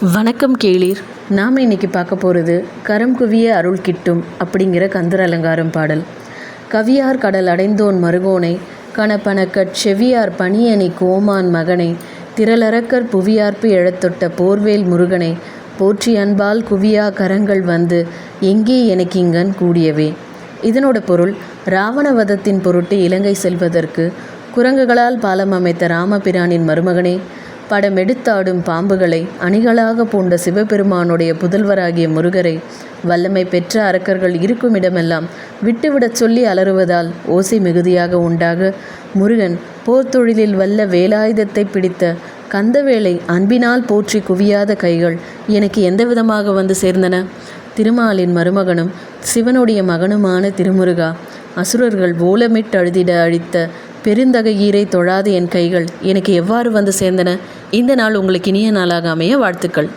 வணக்கம் கேளீர். நாம் இன்னைக்கு பார்க்க போகிறது கரம் குவிய அருள் கிட்டும் அப்படிங்கிற கந்தர் அலங்காரம் பாடல். கவியார் கடல் அடைந்தோன் மருகோனை கணப்பணக்கட் செவியார் பணியணி கோமான் மகனை திரளரக்கர் புவியார்ப்பு எழத்தொட்ட போர்வேல் முருகனை போற்றி அன்பால் குவியா கரங்கள் வந்து எங்கே எனக்கிங்கன் கூடியவே. இதனோட பொருள் ராவணவதத்தின் பொருட்டு இலங்கை செல்வதற்கு குரங்குகளால் பாலம் அமைத்த ராமபிரானின் மருமகனே படமெடுத்தாடும் பாம்புகளை அணிகளாக பூண்ட சிவபெருமானுடைய புதல்வராகிய முருகரை வல்லமை பெற்ற அரக்கர்கள் இருக்கும் இடமெல்லாம் விட்டுவிடச் சொல்லி அலறுவதால் ஓசை மிகுதியாக உண்டாக முருகன் போர்த்தொழிலில் வல்ல வேலாயுதத்தை பிடித்த கந்தவேளை அன்பினால் போற்றி குவியாத கைகள் எனக்கு எந்த விதமாக வந்து சேர்ந்தன? திருமாலின் மருமகனும் சிவனுடைய மகனுமான திருமுருகா அசுரர்கள் ஓலமிட்டு அழுதிட அழித்த பெருந்தகையீரை தொழாத என் கைகள் எனக்கு எவ்வாறு வந்து சேர்ந்தன? இந்த நாள் உங்களுக்கு இனிய நாளாக அமைய வாழ்த்துக்கள்.